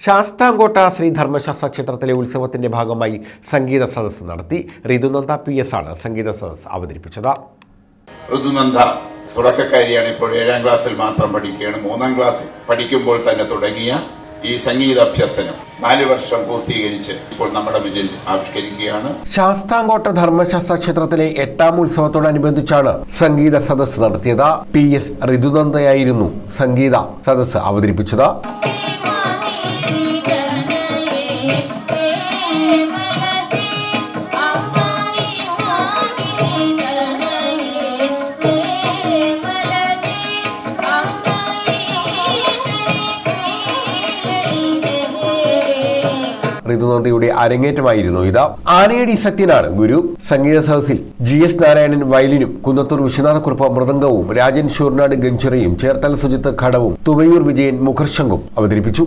ശാസ്താംകോട്ട ശ്രീ ധർമ്മശാസ്ത്ര ക്ഷേത്രത്തിലെ ഉത്സവത്തിന്റെ ഭാഗമായി സംഗീത സദസ്സ് നടത്തി ഋതുനന്ദ പി എസ് ആണ് സംഗീത സദസ്സ് അവതരിപ്പിച്ചത്. ഋതുനന്ദ തുടക്കക്കാരിയാണ് ഇപ്പോൾ ഏഴാം ക്ലാസ്സിൽ മാത്രം പഠിക്കുകയാണ്. മൂന്നാം ക്ലാസ്സിൽ പഠിക്കുമ്പോൾ തന്നെ തുടങ്ങിയ ഈ സംഗീതാഭ്യസനം നാല് വർഷം പൂർത്തീകരിച്ച് ഇപ്പോൾ നമ്മുടെ മുന്നിൽ ആവിഷ്കരിക്കുകയാണ്. ശാസ്താംകോട്ട ധർമ്മശാസ്ത്ര ക്ഷേത്രത്തിലെ എട്ടാം ഉത്സവത്തോടനുബന്ധിച്ചാണ് സംഗീത സദസ്സ് നടത്തിയത്. പി എസ് ഋതുനന്ദയായിരുന്നു സംഗീത സദസ്സ് അവതരിപ്പിച്ചത്. ഋതുനന്ദയുടെ അരങ്ങേറ്റമായിരുന്നു ഇത്. ആനയടി സത്യനാണ് ഗുരു. സംഗീത സദസ്സിൽ ജി എസ് നാരായണൻ വയലിനും കുന്നത്തൂർ വിശ്വനാഥക്കുറുപ്പ് മൃദംഗവും രാജൻ ഷൂർനാട് ഗഞ്ചിറയും ചേർത്തല സുജിത്ത് ഘടവും തുവയൂർ വിജയൻ മുഖർശങ്കും അവതരിപ്പിച്ചു.